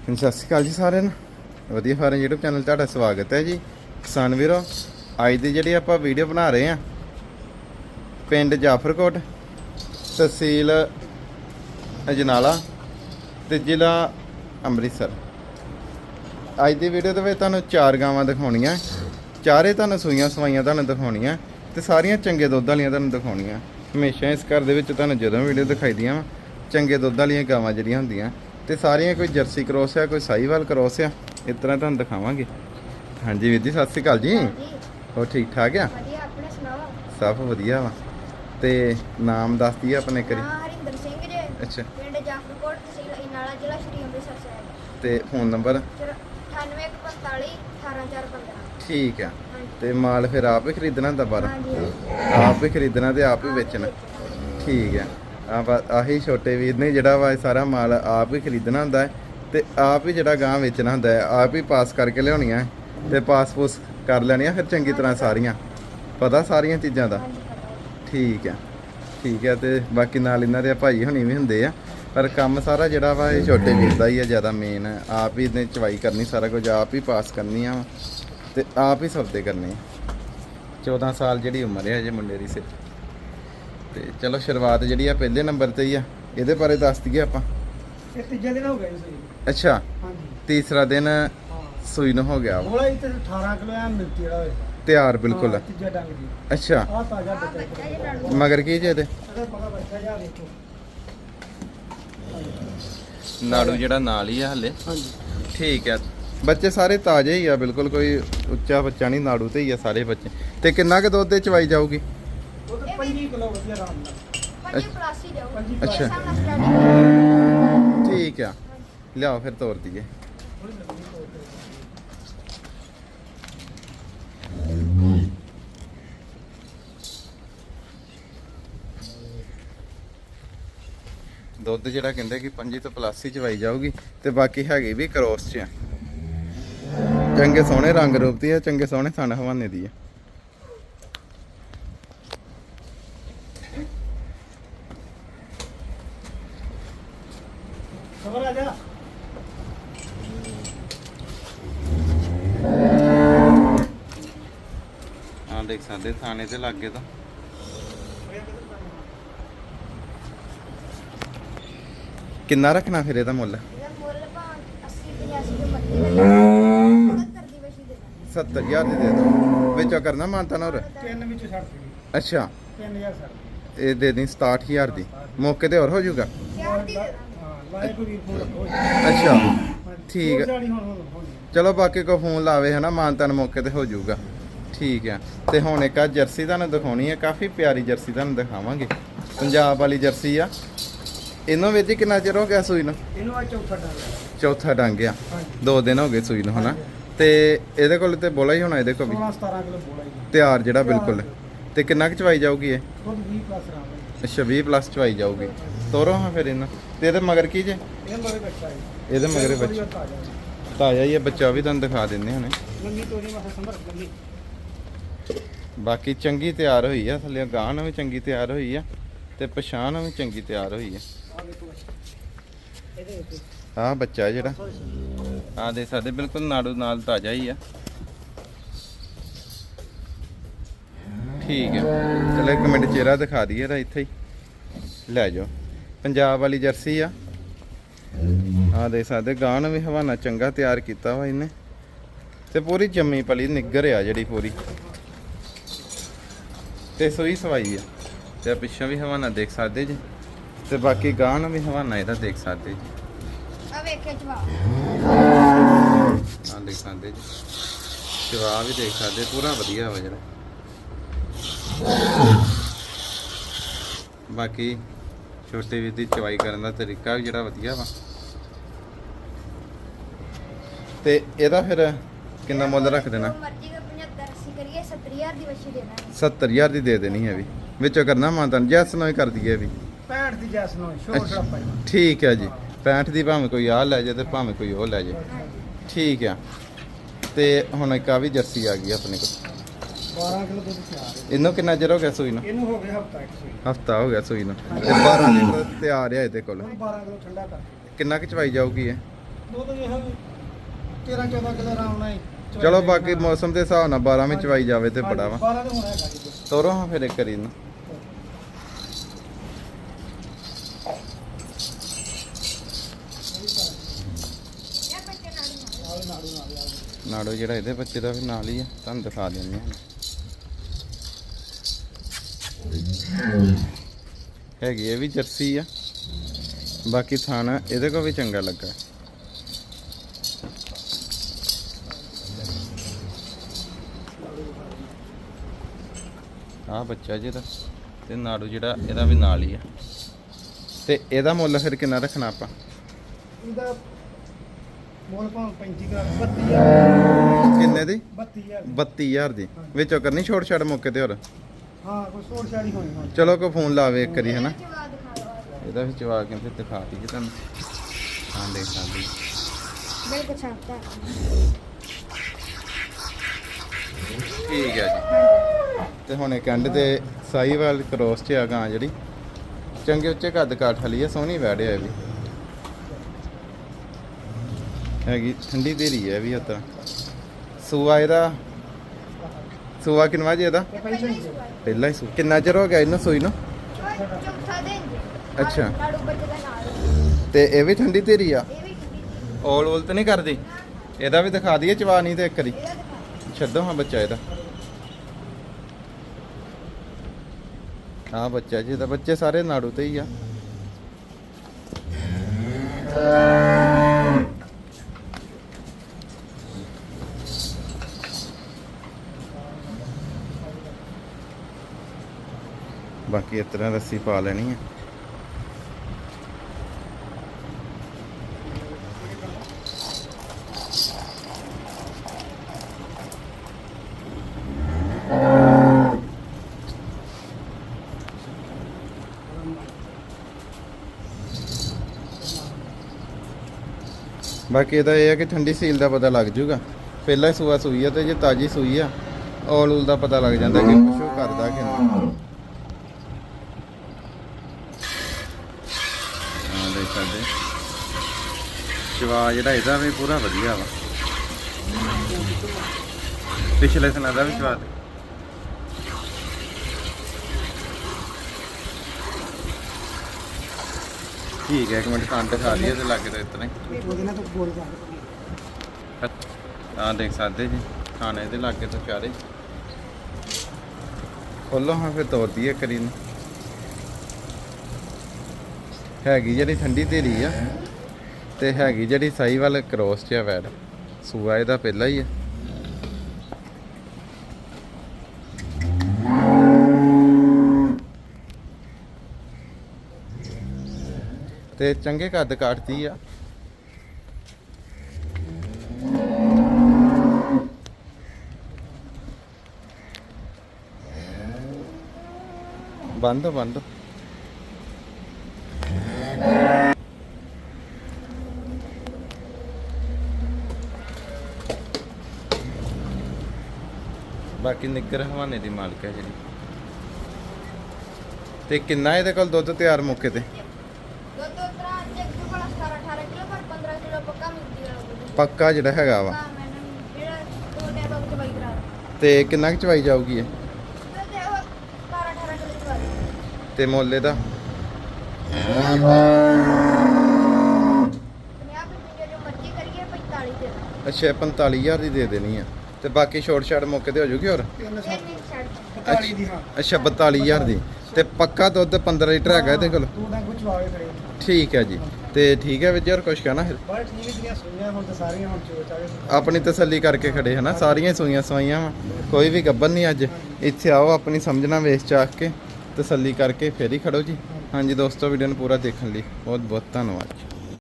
ਸਤਿ ਸ਼੍ਰੀ ਅਕਾਲ ਜੀ ਸਾਰਿਆਂ ਨੂੰ। ਵਧੀਆ ਫਾਰਮ YouTube ਚੈਨਲ ਤੁਹਾਡਾ ਸਵਾਗਤ ਹੈ ਜੀ। ਕਿਸਾਨ ਵੀਰੋ, ਅੱਜ ਦੀ ਜਿਹੜੀ ਆਪਾਂ ਵੀਡੀਓ ਬਣਾ ਰਹੇ ਆ ਪਿੰਡ ਜਾਫਰਕੋਟ, ਤਹਿਸੀਲ ਅਜਨਾਲਾ ਤੇ ਜ਼ਿਲ੍ਹਾ ਅੰਮ੍ਰਿਤਸਰ। ਅੱਜ ਦੀ ਵੀਡੀਓ ਦੇ ਵਿੱਚ ਤੁਹਾਨੂੰ ਚਾਰ ਗਾਵਾਂ ਦਿਖਾਉਣੀਆਂ, ਚਾਰੇ ਤੁਹਾਨੂੰ ਸੂਈਆਂ ਸਵਾਈਆਂ ਤੁਹਾਨੂੰ ਦਿਖਾਉਣੀਆਂ ਤੇ ਸਾਰੀਆਂ ਚੰਗੇ ਦੁੱਧ ਵਾਲੀਆਂ ਤੁਹਾਨੂੰ ਦਿਖਾਉਣੀਆਂ। ਹਮੇਸ਼ਾ ਇਸ ਘਰ ਦੇ ਵਿੱਚ ਤੁਹਾਨੂੰ ਜਦੋਂ ਵੀਡੀਓ ਦਿਖਾਈਦੀਆਂ ਵਾ, ਚੰਗੇ ਦੁੱਧ ਵਾਲੀਆਂ ਗਾਵਾਂ ਜਿਹੜੀਆਂ ਹੁੰਦੀਆਂ। ਤੇ ਸਾਰੀਆਂ ਕੋਈ ਜਰਸੀ ਕ੍ਰੋਸ ਆ ਕੋਈ ਸਾਈਵਾਲ ਕ੍ਰੋਸ ਆ ਇਸ ਤਰ੍ਹਾਂ ਤੁਹਾਨੂੰ ਦਿਖਾਵਾਂਗੇ। ਹਾਂਜੀ ਵੀਰ ਜੀ ਸਤਿ ਸ਼੍ਰੀ ਅਕਾਲ ਜੀ। ਹੋਰ ਠੀਕ ਠਾਕ ਆ? ਵਧੀਆ ਆਪਣੇ ਸੁਣਾਓ? ਸਭ ਵਧੀਆ ਵਾ। ਤੇ ਨਾਮ ਦੱਸ ਦਈਏ ਆਪਣੇ ਕਰੀ। ਹਾਂ ਹਰਿੰਦਰ ਸਿੰਘ ਜੀ ਅੱਛਾ। ਪਿੰਡ ਜਾਫਰਕੋਟ ਤਹਿਸੀਲ ਇਨਾਲਾ ਜ਼ਿਲ੍ਹਾ ਸ਼੍ਰੀ ਅੰਮ੍ਰਿਤਸਰ ਸਾਹਿਬ। ਤੇ ਫੋਨ ਨੰਬਰ? 9845 18415 ਠੀਕ ਆ। ਤੇ ਮਾਲ ਫਿਰ ਆਪ ਹੀ ਖਰੀਦਣਾ ਹੁੰਦਾ ਹਾਂਜੀ ਆਪ ਹੀ ਖਰੀਦਣਾ ਤੇ ਆਪ ਹੀ ਵੇਚਣਾ। ਠੀਕ ਹੈ ਆ। ਬਸ ਆਹੀ ਛੋਟੇ ਵੀਰ ਨੇ ਜਿਹੜਾ ਵਾ ਇਹ ਸਾਰਾ ਮਾਲ ਆਪ ਹੀ ਖਰੀਦਣਾ ਹੁੰਦਾ ਹੈ ਤੇ ਆਪ ਹੀ ਜਿਹੜਾ ਗਾਂ ਵੇਚਣਾ ਹੁੰਦਾ ਹੈ ਆਪ ਹੀ ਪਾਸ ਕਰਕੇ ਲਿਆਉਣੀਆਂ ਹੈ ਤੇ ਪਾਸ-ਪੂਸ ਕਰ ਲੈਣੀਆਂ ਫਿਰ ਚੰਗੀ ਤਰ੍ਹਾਂ ਸਾਰੀਆਂ। ਪਤਾ ਸਾਰੀਆਂ ਚੀਜ਼ਾਂ ਦਾ? ਹੈ। ਠੀਕ ਹੈ ਠੀਕ ਹੈ ਤੇ ਬਾਕੀ ਨਾਲ ਇਹਨਾਂ ਦੇ ਭਾਈ ਹੁਣੀ ਵੀ ਹੁੰਦੇ ਆ। ਪਰ ਕੰਮ ਸਾਰਾ ਜਿਹੜਾ ਵਾ ਇਹ ਛੋਟੇ ਵੀਰ ਦਾ ਹੀ ਆ ਜ਼ਿਆਦਾ ਮੇਨ ਆਪ ਹੀ ਇਹਨੇ ਚਵਾਈ ਕਰਨੀ ਸਾਰਾ ਕੁਝ ਆਪ ਹੀ ਪਾਸ ਕਰਨੀ ਆ ਤੇ ਆਪ ਹੀ ਸੌਦੇ ਕਰਨੇ ਆ। 14 ਸਾਲ ਜਿਹੜੀ ਉਮਰ ਹੈ ਅਜੇ ਮੁੰਡੇ ਦੀ ਸਿਰ ਤੇ ਚਲੋ ਸ਼ੁਰੂਆਤ ਜਿਹੜੀ ਆ ਪਹਿਲੇ ਨੰਬਰ ਤੇ ਹੀ ਆ। ਇਹਦੇ ਬਾਰੇ ਦੱਸ ਦਈਏ ਆਪਾਂ। ਇਹ ਤੀਜਾ ਦਿਨ ਹੋ ਗਿਆ ਜੀ ਅੱਛਾ। ਹਾਂਜੀ। ਤੀਸਰਾ ਦਿਨ ਸੂਈ ਨੂੰ ਹੋ ਗਿਆ ਵਾ। ਥੋੜਾ ਹੀ ਤੇ 18 ਕਿਲੋ ਐ ਮਿਲਤੀ ਜਿਹੜਾ ਹੋਏ ਤਿਆਰ ਬਿਲਕੁਲ। ਹਾਂ, ਤੀਜਾ ਡੰਗ ਜੀ। ਅੱਛਾ। ਆ ਤਾਜ਼ਾ ਬੱਚਾ ਜੀ ਮਗਰ ਕੀ ਜੇ ਇਹਦੇ? ਅਗਰ ਪਤਾ ਬੱਚਾ ਜਾ ਵੇਖੋ। ਨਾੜੂ ਜਿਹੜਾ ਨਾਲ ਹੀ ਆ ਹਲੇ। ਹਾਂਜੀ। ਠੀਕ ਹੈ ਬੱਚੇ ਸਾਰੇ ਤਾਜ਼ੇ ਹੀ ਆ ਬਿਲਕੁਲ ਕੋਈ ਉੱਚਾ ਬੱਚਾ ਨਹੀਂ ਨਾੜੂ ਤੇ ਹੀ ਆ ਸਾਰੇ ਬੱਚੇ। ਤੇ ਕਿੰਨਾ ਕੁ ਦੁੱਧ ਦੇ ਚਵਾਈ ਜਾਊਗੀ? ਉਹ ਤਾਂ 25 ਕਿਲੋ ਵਧੀਆ ਆਰਾਮ ਨਾਲ। ਪੰਜੀ ਪਲਾਸੀ ਜਾਊ। ਪੰਜੀ ਮੇਰੇ ਅੱਛਾ। ਹਿਸਾਬ ਨਾਲ ਸਟਾਰਟਿੰਗ ਠੀਕ ਆ। ਲਿਆਓ ਫਿਰ ਤੋਰ ਦਈਏ। ਥੋੜੀ ਕੇ ਦੁੱਧ ਜਿਹੜਾ ਕਹਿੰਦੇ ਕਿ 25 ਤੋਂ ਪਲੱਸ ਹੀ ਚਵਾਈ ਜਾਊਗੀ ਤੇ ਬਾਕੀ ਹੈਗੀ ਵੀ ਕਰੋਸ ਚ ਆ। ਚੰਗੇ ਸੋਹਣੇ ਰੰਗ ਰੂਪ ਦੀ ਆ ਚੰਗੇ ਸੋਹਣੇ ਥਣ ਹਵਾਨੇ ਦੀ ਆ ਖਬਰ ਆ ਜਾ ਸਕਦੇ ਥਾਣੇ ਤੇ ਲੱਗੇ ਤਾਂ। ਕਿੰਨਾ ਰੱਖਣਾ ਫਿਰ ਇਹਦਾ ਮੁੱਲ? ਇਹਦਾ ਮੁੱਲ ਭਾਂ 80 85 ਦੇ ਦਾ 70 ਦੀ। ਵਸ਼ੀ ਦੇ ਦਾਂਗੇ। 70000 ਦੀ ਦੇ ਦੋ ਵਿੱਚੋਂ ਕਰਨਾ ਮਾਨਤਾ ਨਾ ਹੋਰ ਤਿੰਨ ਵਿੱਚ ਛੱਡ ਦਿੱਤੀ ਅੱਛਾ। 3000 ਛੱਡ ਇਹ ਦੇ ਦੀ 67000 ਦੀ। ਮੌਕੇ ਤੇ ਹੋਰ ਹੋ ਜਾਊਗਾ? ਦੀ ਦੇ ਅੱਛਾ ਠੀਕ ਚਲੋ ਬਾਕੀ ਕੋ ਫੋਨ ਲਾਵੇ ਹਨਾ ਮਾਨਤਨ ਮੌਕੇ ਤੇ ਹੋ ਜਾਊਗਾ। ਠੀਕ ਆ। ਤੇ ਹੁਣ ਇੱਕ ਆ ਜਰਸੀ ਤੁਹਾਨੂੰ ਦਿਖਾਉਣੀ ਹੈ ਕਾਫੀ ਪਿਆਰੀ ਜਰਸੀ ਤੁਹਾਨੂੰ ਦਿਖਾਵਾਂਗੇ। ਪੰਜਾਬ ਵਾਲੀ ਜਰਸੀ ਆ। ਇਹਨੂੰ ਵਿੱਚ ਕਿੰਨਾ ਚਿਰ ਹੋ ਗਿਆ ਸੂਈ ਨੂੰ? ਇਹਨੂੰ ਆ ਚੌਥਾ ਡੰਗ ਹੈ। ਚੌਥਾ ਡੰਗ ਆ। ਦੋ ਦਿਨ ਹੋ ਗਏ ਸੂਈ ਨੂੰ ਹਨਾ? ਤੇ ਇਹਦੇ ਕੋਲ ਤੇ ਬੋਲਾ ਹੀ ਹੋਣਾ ਇਹਦੇ ਕੋਲ ਵੀ? 16 17 ਕਿਲੋ ਬੋਲਾ ਜੀ ਤਿਆਰ ਜਿਹੜਾ ਬਿਲਕੁਲ। ਤੇ ਕਿੰਨਾ ਕੁ ਚਵਾਈ ਜਾਊਗੀ ਇਹ? ਖੁਦ 20 ਪਲੱਸ ਰਾਮ ਹੈ ਅੱਛਾ 20 ਪਲੱਸ ਚਵਾਈ ਜਾਊਗੀ। ਤੋਰੋ ਹਾਂ ਫਿਰ ਇਹਨਾਂ। ਤੇ ਇਹਦੇ ਮਗਰ ਕੀ ਜੇ? ਇਹ ਮਰੇ ਬੱਚਾ ਹੈ। ਇਹਦੇ ਮਗਰੇ ਬੱਚਾ ਤਾਜ਼ਾ। ਹੀ ਇਹ ਬੱਚਾ ਵੀ ਤੁਹਾਨੂੰ ਦਿਖਾ ਦਿੰਦੇ ਹੁਣੇ। ਲੰਗੀ ਤੋਰੀ ਮੈਂ ਸੰਭਰ ਲੰਗੀ ਬਾਕੀ ਚੰਗੀ ਤਿਆਰ ਹੋਈ ਆ, ਥੱਲੇ ਗਾਹਣ ਵੀ ਚੰਗੀ ਤਿਆਰ ਹੋਈ ਆ ਤੇ ਪਛਾਣ ਵੀ ਚੰਗੀ ਤਿਆਰ ਹੋਈ ਆ। ਆ ਬੱਚਾ ਜਿਹੜਾ, ਆਹ ਦੇ ਸਾਡੇ ਬਿਲਕੁਲ ਨਾੜੂ ਨਾਲ ਤਾਜ਼ਾ ਹੀ ਆ। ਠੀਕ ਹੈ ਚਲੋ ਇੱਕ ਮਿੰਟ ਚਿਹਰਾ ਦਿਖਾ ਦਈਏ ਇਹਦਾ ਇੱਥੇ ਹੀ। ਲੈ ਜਾਓ। ਪੰਜਾਬ ਵਾਲੀ ਜਰਸੀ ਆ। ਆਹ ਦੇ ਸਾਡੇ ਗਾਂ ਵੀ ਹਵਾਨਾ ਚੰਗਾ ਤਿਆਰ ਕੀਤਾ ਵਾ ਇਹਨੇ। ਤੇ ਪੂਰੀ ਜੰਮੀ ਪਲੀ ਨਿੱਗਰ ਆ ਜਿਹੜੀ ਪੂਰੀ। ਤੇ ਸੋਈ ਸਵਾਈ ਆ। ਤੇ ਪਿੱਛੋਂ ਵੀ ਹਵਾਨਾ ਦੇਖ ਸਕਦੇ ਜੀ। ਤੇ ਬਾਕੀ ਗਾਂ ਨੂੰ ਵੀ ਹਵਾਨਾ ਇਹਦਾ ਦੇਖ ਸਕਦੇ ਜੀ। ਆ ਵੇਖੇ ਜਵਾਬ। ਆਹ ਦੇਖ ਸਕਦੇ ਜੀ। ਜਵਾਬ ਵੀ ਦੇਖ ਸਕਦੇ ਪੂਰਾ ਵਧੀਆ ਵਾ ਜਿਹੜਾ। ਬਾਕੀ ਛੋਟੇ ਵੀਰ ਦੀ ਚਵਾਈ ਕਰਨ ਦਾ ਤਰੀਕਾ ਵੀ ਜਿਹੜਾ ਵਧੀਆ ਵਾ। ਤੇ ਇਹਦਾ ਫਿਰ ਕਿੰਨਾ ਮੁੱਲ ਰੱਖ ਦੇਣਾ? ਮਰਜ਼ੀ ਦਾ 75 80 ਕਰੀਏ 70000 ਦੀ ਦੇ ਦਾਂਗੇ। 70000 ਦੀ ਦੇ ਦੇਣੀ ਹੈ ਵੀ। ਵਿੱਚੋਂ ਕਰਨਾ ਮਾਨਤਨ ਜੈਸ ਨੂੰ ਹੀ ਕਰ ਦਈਏ ਵੀ। 65 ਦੀ ਜੈਸ ਨੂੰ ਸ਼ੋਰ ਅੱਛਾ। ਛੜਪਾ ਜੀ। ਠੀਕ ਹੈ ਜੀ। 65 ਦੀ ਭਾਵੇਂ ਕੋਈ ਆ ਲੈ ਜਾਏ ਤੇ ਭਾਵੇਂ ਕੋਈ ਉਹ ਲੈ ਹਾਂਜੀ ਠੀਕ ਆ ਤੇ ਹੁਣ ਇੱਕ ਆ ਵੀ ਜਰਸੀ ਆ ਗਈ ਆਪਣੇ ਕੋਲ। 12 ਕਿਲੋ ਦੁੱਧ ਤਿਆਰ ਹੈ। ਇਹਨੂੰ ਕਿੰਨਾ ਚਿਰ ਹੋ ਗਿਆ ਸੂਈ ਨੂੰ? ਇਹਨੂੰ ਹੋ ਗਿਆ ਹਫਤਾ ਇੱਕ ਸੂਈ। ਹਫਤਾ ਹੋ ਗਿਆ ਸੂਈ ਨੂੰ। ਤੇ 12 ਲੀਟਰ ਤਿਆਰ ਆ ਇਹਦੇ ਕੋਲ। ਹੁਣ 12 ਕਿਲੋ ਠੰਡਾ ਕਰ ਕਿੰਨਾ ਕੁ ਚਵਾਈ ਜਾਊਗੀ ਇਹ? ਦੁੱਧ ਇਹ 13 14 ਕਿਲੋ ਆਰਾਮ ਨਾਲ ਹੀ। ਚਲੋ ਬਾਕੀ। ਮੌਸਮ ਦੇ ਹਿਸਾਬ ਨਾਲ 12 ਵਿੱਚ ਚਵਾਈ ਜਾਵੇ ਤੇ ਬੜਾ ਵਾ 12 ਤੇ ਹੋਣਾ ਹੈਗਾ ਜੀ ਦੁੱਧ। ਤੋਰੋ ਹਾਂ ਫਿਰ ਇੱਕ ਕਰੀ ਨੂੰ ਨਾੜੋ ਜਿਹੜਾ ਇਹਦੇ ਬੱਚੇ ਦਾ ਵੀ ਨਾਲ ਹੀ ਆ ਤੁਹਾਨੂੰ ਦਿਖਾ ਦਿੰਦੇ ਹਾਂ ਹੈਗੀ ਇਹ ਵੀ ਜਰਸੀ ਆ ਬਾਕੀ ਥਾਣਾ ਇਹਦੇ ਕੋ ਵੀ ਚੰਗਾ ਲੱਗਾ ਆ ਬੱਚਾ ਜਿਹਦਾ ਤੇ ਨਾੜੂ ਜਿਹੜਾ ਇਹਦਾ ਵੀ ਨਾਲ ਹੀ ਆ। ਤੇ ਇਹਦਾ ਮੁੱਲ ਫਿਰ ਕਿੰਨਾ ਰੱਖਣਾ ਆਪਾਂ? ਇਹਦਾ ਮੁੱਲ ਭਾਵੇਂ 35 ਗ੍ਰਾਮ 32000 ਕਿੰਨੇ ਦੀ? 32000 32000 ਦੀ। ਵਿੱਚੋਂ ਕਰਨੀ ਛੋਟ ਛਾੜ ਮੌਕੇ ਤੇ ਹੋਰ? ਹਾਂ ਕੋਈ ਛੋੜ ਛਾੜੀ ਹੋਣੀ ਹੁਣ ਚਲੋ ਕੋ ਫੋਨ ਲਾਵੇ ਇੱਕ ਕਰੀ ਹਨਾ? ਇਹਦਾ ਵੀ ਚਵਾ ਕੇ ਫਿਰ ਦਿਖਾ ਦਈਏ ਤੁਹਾਨੂੰ? ਹਾਂ ਦੇਖ ਸਕਦੇ ਬਿਲਕੁਲ ਛਾਪਤਾ ਠੀਕ ਹੈ ਜੀ। ਤੇ ਹੁਣ ਇੱਕ ਐਂਡ ਤੇ ਸਾਈਵਾਲ ਕ੍ਰੋਸ ਚ ਆ ਗਾਂ ਜਿਹੜੀ। ਚੰਗੇ ਉੱਚੇ ਕੱਦ ਕਾਠ ਵਾਲੀ ਆ ਸੋਹਣੀ ਵੈੜਿਆ ਇਹ ਵੀ। ਹੈਗੀ ਠੰਡੀ ਧੀਰੀ ਹੈ ਇਹ ਵੀ ਉਤਰਾ ਸੂਆ ਇਹਦਾ? ਸੂਆ ਕਿੰਨਵਾ ਜੀ ਇਹਦਾ? ਇਹ ਪਹਿਲਾਂ ਹੀ ਸੂ ਕਿੰਨਾ ਚਿਰ ਹੋ ਗਿਆ ਇਹਨੂੰ ਸੂਈ ਨੂੰ? ਚੌਥਾ ਦਿਨ ਜੀ ਅੱਛਾ। ਤੇ ਇਹ ਵੀ ਠੰਡੀ ਧੀਰੀ ਆ? ਇਹ ਵੀ ਠੰਡੀ ਓਲ ਓਲ ਤੇ ਨਹੀਂ ਕਰਦੀ? ਇਹਦਾ ਵੀ ਦਿਖਾ ਦਈਏ ਚਵਾ ਨਹੀਂ ਤੇ ਇੱਕ ਦਿਖਾ ਛੱਡੋ ਹਾਂ ਬੱਚਾ ਇਹਦਾ। ਹਾਂ ਬੱਚਾ ਜੀ, ਇਹਦਾ ਬੱਚੇ ਸਾਰੇ ਨਾੜੂ ਤੇ ਹੀ ਆ। ਬਾਕੀ ਇਸ ਤਰ੍ਹਾਂ ਰੱਸੀ ਪਾ ਲੈਣੀ ਹੈ ਬਾਕੀ ਇਹਦਾ ਇਹ ਹੈ ਕਿ ਠੰਡੀ ਸੀਲ ਦਾ ਪਤਾ ਲੱਗ ਜੂਗਾ। ਪਹਿਲਾਂ ਸੂਆ ਸੂਈ ਆ ਤੇ ਜੇ ਤਾਜੀ ਸੂਈ ਆ, ਔਲ ਉਲ ਦਾ ਪਤਾ ਲੱਗ ਜਾਂਦਾ ਕਿ ਕੁਛ ਕਰਦਾ ਕਿ ਨਹੀਂ। ਹਾਂ, ਦੇਖ ਸਕਦੇ ਜਵਾ ਜਿਹੜਾ ਇਹਦਾ ਵੀ ਪੂਰਾ ਵਧੀਆ ਵਾ। ਪਿਛਲੇ ਸਨਾਂ ਦਾ ਵੀ ਸਵਾਦ ਠੀਕ ਹੈ ਇੱਕ ਮਿੰਟ ਕੰਨ ਦਿਖਾ ਲਈਏ ਤੇ ਲੱਗੇ ਤਾਂ ਇਤਨਾ ਹੀ। ਉਹਦੇ ਨਾਲ ਤਾਂ ਬੋਲ ਜਾ ਹਾਂ ਦੇਖ ਸਕਦੇ ਜੀ ਖਾਣੇ ਦੇ ਲਾਗੇ ਤੋਂ ਚਾਰੇ। ਖੋਲੋ ਹਾਂ ਫਿਰ ਤੋੜ ਦਈਏ ਕਰੀ ਨੂੰ ਹੈਗੀ ਜਿਹੜੀ ਠੰਡੀ ਧੀਰੀ ਆ ਤੇ ਹੈਗੀ ਜਿਹੜੀ ਸਾਈ ਵਾਲ ਕ੍ਰੋਸ ਚ ਆ ਵੈੜ। ਸੂਆ ਇਹਦਾ ਪਹਿਲਾ ਹੀ ਆ। ਤੇ ਚੰਗੇ ਕੱਦ ਕਾਟਦੀ ਆ। ਬੰਦ ਬੰਦ। ਬਾਕੀ ਨਿੱਗਰ ਹਵਾਨੇ ਦੀ ਮਾਲਕ ਹੈ ਜਿਹੜੀ। ਤੇ ਕਿੰਨਾ ਇਹਦੇ ਕੋਲ ਦੁੱਧ ਤਿਆਰ ਮੌਕੇ ਤੇ ਦੁੱਧ ਉਤਰਾ ਇੱਕ ਤੋਂ ਬੜਾ 17 18 ਕਿਲੋ ਪਰ 15 ਕਿਲੋ ਪੱਕਾ ਮਿਲਦੀ ਹੈ ਦੁੱਧ ਪੱਕਾ ਜਿਹੜਾ ਹੈਗਾ ਵਾ। ਤੇ ਕਿੰਨਾ ਕੁ ਚਵਾਈ ਜਾਊਗੀ ਇਹ? ਦੁੱਧ ਇਹ 17 18 ਕਿਲੋ ਚਵਾਈ ਤੇ ਮੁੱਲ ਇਹਦਾ? 50 ਰੁਪਏ ਜੋ ਮਰਜ਼ੀ ਕਰੀਏ 45 ਦੇ ਦਾਂ ਅੱਛਾ 45000 ਦੀ ਦੇ ਦੇਣੀ ਆ। ਤੇ ਬਾਕੀ ਛੋਟ ਛਾੜ ਮੌਕੇ ਤੇ ਹੋ ਜੂਗੀ ਹੋਰ? ਤਿੰਨ ਇਹ ਸੱਤ ਨਹੀਂ ਛੱਡ 45 ਦੀ ਹਾਂ। ਅੱਛਾ 42000 ਦੀ। ਤੇ ਪੱਕਾ ਦੁੱਧ 15 ਲੀਟਰ ਹੈਗਾ ਇਹਦੇ ਕੋਲ? ਠੀਕ ਹੈ ਜੀ। ਤੇ ਠੀਕ ਹੈ ਵਿਜਰ ਕੁਛ ਕਹਿਣਾ? ਫਿਰ ਬੜਾ ਠੀਕ ਹੈ ਜਿਹੜੀਆਂ ਸੁਣੀਆਂ ਹੁਣ ਤਾਂ ਸਾਰੀਆਂ ਹੁਣ ਚੋ ਚਾਗੇ ਆਪਣੀ ਤਸੱਲੀ ਕਰਕੇ ਖੜੇ ਹਨਾ ਸਾਰੀਆਂ ਹੀ ਸੂਈਆਂ ਸਵਾਈਆਂ ਵਾ ਕੋਈ ਵੀ ਗੱਬਨ ਨਹੀਂ ਅੱਜ। ਇੱਥੇ ਆਓ ਆਪਣੀ ਸਮਝਣਾ ਵੇਚ ਚਾਖ ਕੇ ਤਸੱਲੀ ਕਰਕੇ ਫੇਰ ਹੀ ਖੜੋ ਜੀ। ਹਾਂਜੀ ਦੋਸਤੋ ਵੀਡੀਓ ਨੂੰ ਪੂਰਾ ਦੇਖਣ ਲਈ ਬਹੁਤ ਬਹੁਤ ਧੰਨਵਾਦ ਜੀ।